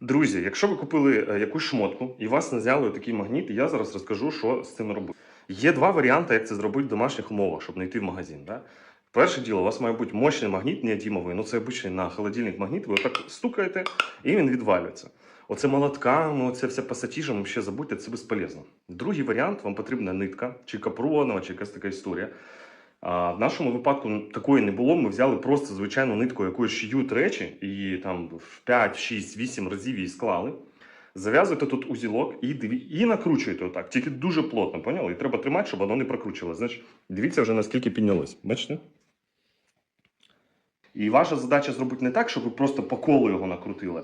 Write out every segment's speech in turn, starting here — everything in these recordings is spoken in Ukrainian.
Друзі, якщо ви купили е, якусь шмотку і вас не зняли такий магніт, я зараз розкажу, що з цим робити. Є два варіанти, як це зробити в домашніх умовах, щоб не йти в магазин. Да? Перше діло, у вас має бути мощний магніт, неодімовий. Ну це обичний на холодильник магніт. Ви отак стукаєте і він відвалюється. Оце молотками, оце все пасатіжем, ще забудьте, це безполезно. Другий варіант вам потрібна нитка, чи капронова, чи якась така історія. А в нашому випадку такої не було. Ми взяли просто звичайну нитку, якою шиють речі, і там в 5, 6, 8 разів її склали. Зав'язуєте тут узілок і, і накручуєте отак. Тільки дуже плотно, поняли? І треба тримати, щоб воно не прокручувалося. Значить, дивіться вже наскільки піднялось. Бачите? І ваша задача зробити не так, щоб ви просто по колу його накрутили,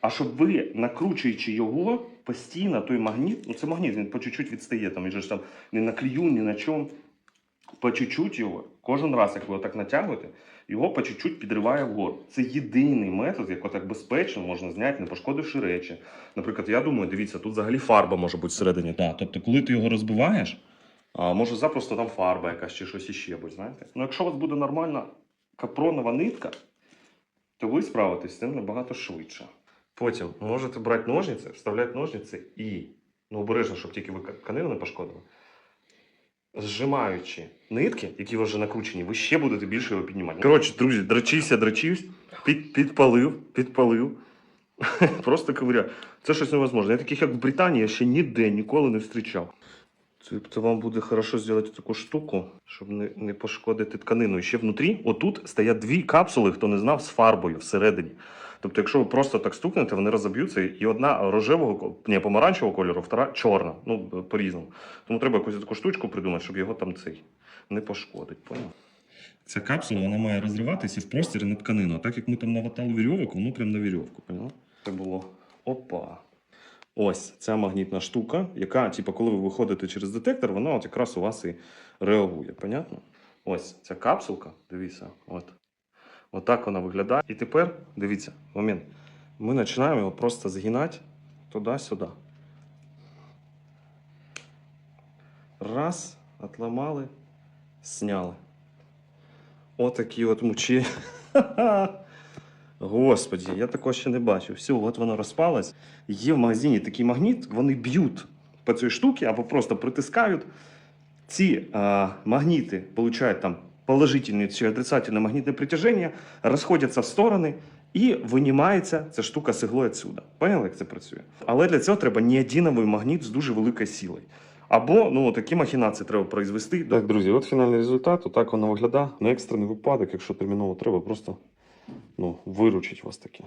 а щоб ви, накручуючи його, постійно той магніт, ну це магніт, він по чуть-чуть відстає, там, він ж там не на клію, ні на чому. По чуть-чуть його, кожен раз, як ви так натягуєте, його по чуть-чуть підриває вгору. Це єдиний метод, як отак безпечно можна зняти, не пошкодивши речі. Наприклад, я думаю, дивіться, тут взагалі фарба може бути всередині. Так, тобто, коли ти його розбиваєш, а може запросто там фарба якась чи щось іще будь, знаєте. Ну, якщо у вас буде нормальна капронова нитка, то ви справитесь з цим набагато швидше. Потім можете брати ножниці, вставляти ножниці і, ну обережно, щоб тільки ви тканину не пошкодили. Зжимаючи нитки, які вже накручені, ви ще будете більше його піднімати. Коротше, друзі, дрочився, дрочився, під, підпалив, підпалив. Просто ковиря. Це щось невозможне. Я таких, як в Британії, я ще ніде ніколи не зустрічав. Тобто вам буде хорошо зробити таку штуку, щоб не, не пошкодити тканину. І ще внутрі, отут стоять дві капсули, хто не знав, з фарбою всередині. Тобто, якщо ви просто так стукнете, вони розоб'ються, і одна рожевого, ні, помаранчевого кольору, втора чорна. Ну, по-різному. Тому треба якусь таку штучку придумати, щоб його там цей не пошкодить. Поняв? Ця капсула вона має розриватися в простір на тканину. А так як ми там наватали вірьовок, воно прям на вірьовку. Поняв? Це було опа. Ось ця магнітна штука, яка, типу, коли ви виходите через детектор, вона от якраз у вас і реагує. Понятно? Ось ця капсулка, дивіться, от. Отак вона виглядає. І тепер, дивіться, момент. Ми починаємо його просто згинати туди-сюди. Раз, отламали, сняли. Отакі от мучі. Господі, я такого ще не бачив. Все, от воно розпалось. Є в магазині такий магніт, вони б'ють по цій штуці або просто притискають. Ці а, магніти получають там положительне чи отрицательне магнітне притяження, розходяться в сторони і винімається ця штука з іглою відсюди. Поняли, як це працює? Але для цього треба неодиновий магніт з дуже великою силою. Або ну, такі махінації треба произвести. Так, друзі, от фінальний результат. Отак воно виглядає. На екстрений випадок, якщо терміново треба, просто ну, виручить вас таке.